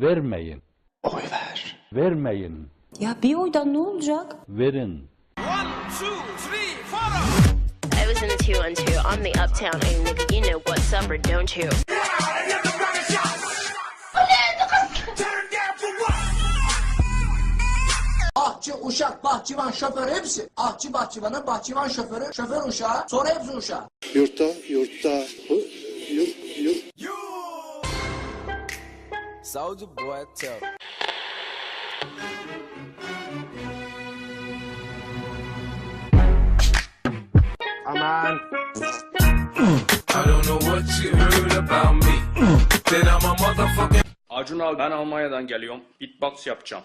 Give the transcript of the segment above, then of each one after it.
vermeyin. Oy ver. Vermeyin. Ya bir oydan ne olacak? Verin. I was in the two and two. I'm the uptown A nigga. You know what's up or don't you? Ahçı, uşak, bahçıvan, şoför hepsi. Ahçı bahçıvanı, bahçıvan şoförü, şoför uşağı, sonra hepsi uşağı. Yurtta, yurtta. Soldier boy, tell. I don't know what you heard about me. Then I'm a motherfucking. Acun abi ben Almanya'dan geliyorum. Beatbox yapacağım.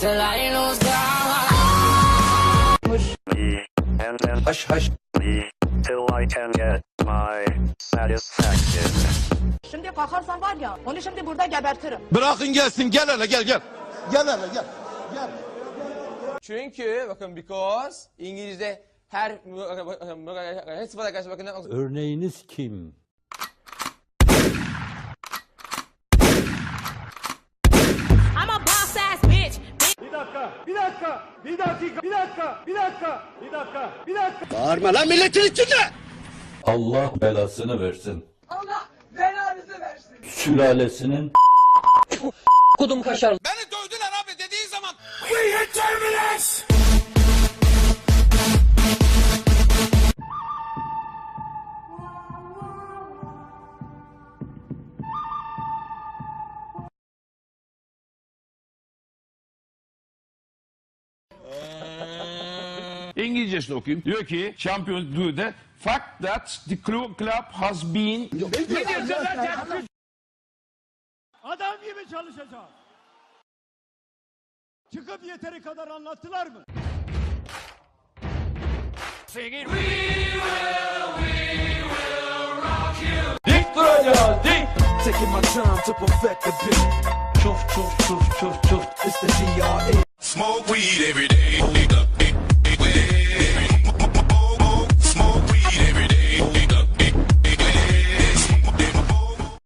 till I lose and then Haş haş. till I can get my satisfaction. Şimdi kalkarsan var ya onu şimdi burada gebertirim. Bırakın gelsin. Gel hele gel gel. Gel hele gel. Gel. Çünkü bakın because İngilizce her her sıfata karşı bakın Örneğiniz kim? Bağırma lan milletin içinde. Allah belasını versin. Allah belanızı versin. Sülalesinin Beni dövdüler İngilizcesini okuyayım. Diyor ki Champions League'de fact that the club has been Adam gibi çalışacağız. Çıkıp yeteri kadar anlattılar mı? dik duracağız dik. Taking my time to perfect the beat. Çuf çuf çuf çuf çuf. Smoke weed every